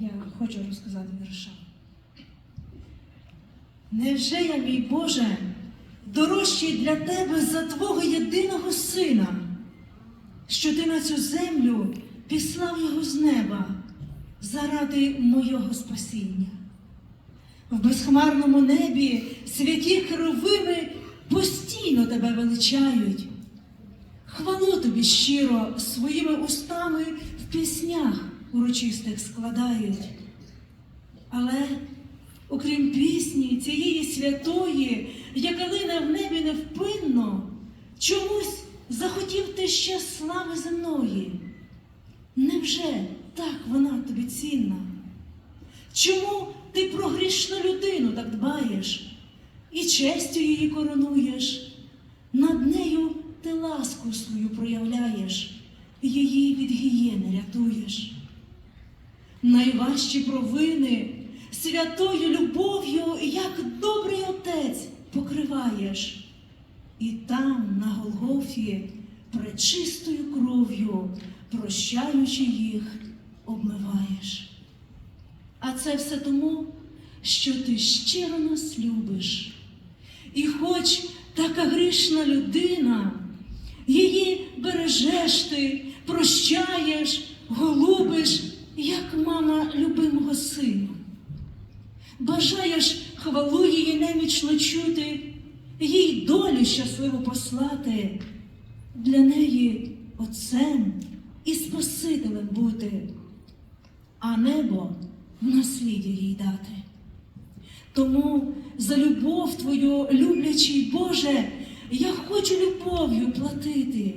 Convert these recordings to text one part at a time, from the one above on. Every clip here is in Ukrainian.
я хочу розказати вірша. Невже я, мій Боже, дорожчий для тебе за Твого єдиного сина, що ти на цю землю післав його з неба заради мого спасіння? В безхмарному небі святі херовими постійно тебе величають. Хвалу тобі щиро своїми устами в піснях урочистих складають. Але окрім пісні цієї святої, яка лине в небі невпинно, чомусь захотів ти ще слави земної. Невже так вона тобі цінна? Чому ти про грішну людину так дбаєш і честю її коронуєш? Над нею ти ласку свою проявляєш, її від гієни рятуєш. Найважчі провини святою любов'ю, як добрий отець, покриваєш, і там, на Голгофі, пречистою кров'ю, прощаючи їх, обмиваєш. А це все тому, що ти щиро нас любиш. І хоч така грішна людина, її бережеш ти, прощаєш, голубиш, як мама любимого сина. Бажаєш хвалу її немічно чути, їй долю щасливу послати, для неї отцем і Спасителем бути, а небо в наслідя їй дати. Тому за любов твою, люблячий Боже, я хочу любов'ю платити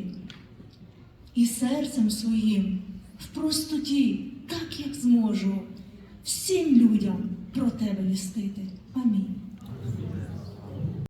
і серцем своїм в простоті, так як зможу, всім людям про тебе вістити. Амінь.